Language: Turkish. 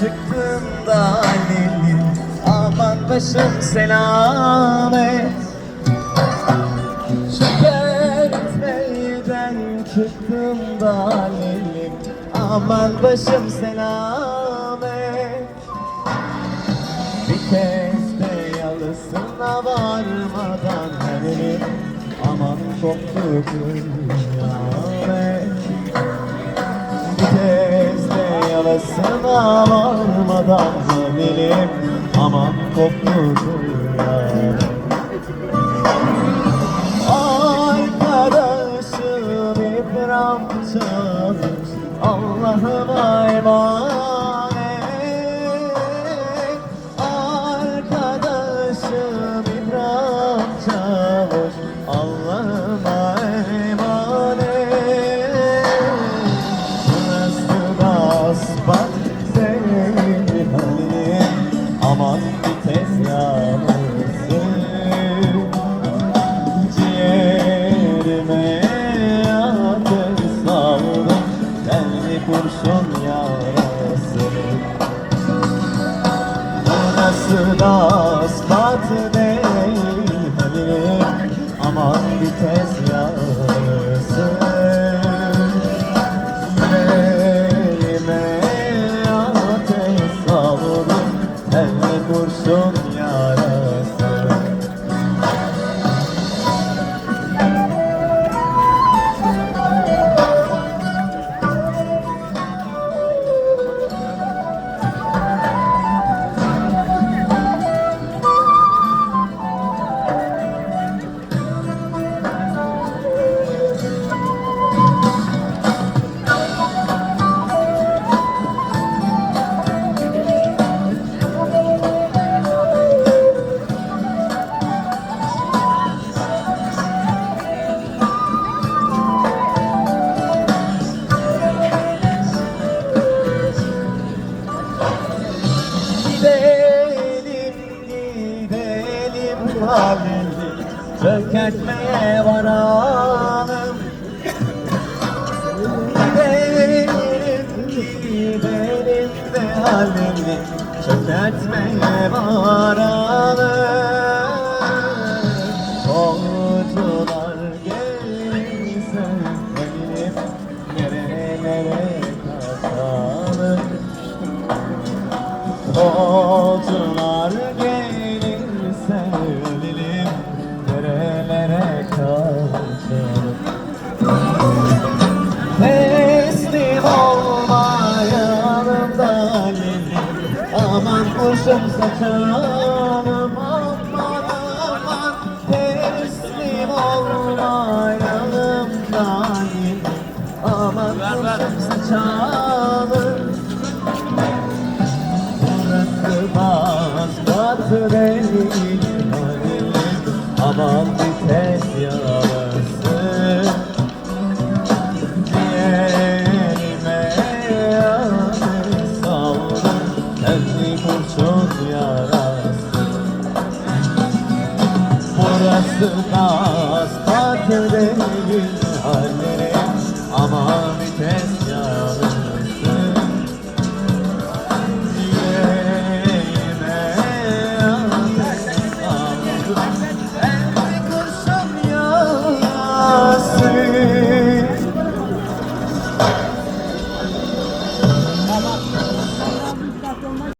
çıktım da Lili Aman başım selamet Şeker meyden çıktım da Lili Aman başım selamet Bir kez de yalısına varmadan Aman koptu kıyamet yalasına varmadan dönelim. Aman koptu dünya kurşun yarası. Burası da asfalt değil halin Aman vites yarası. Elime ateş savurdum halini Çökertmeye varalım Gidelim gidelim de halini Çökertmeye varalım Kurşun saçalım Aman aman Teslim olmayalım da gelin Aman kurşun saçalım Burası Bazbatı değil Aman vites yarası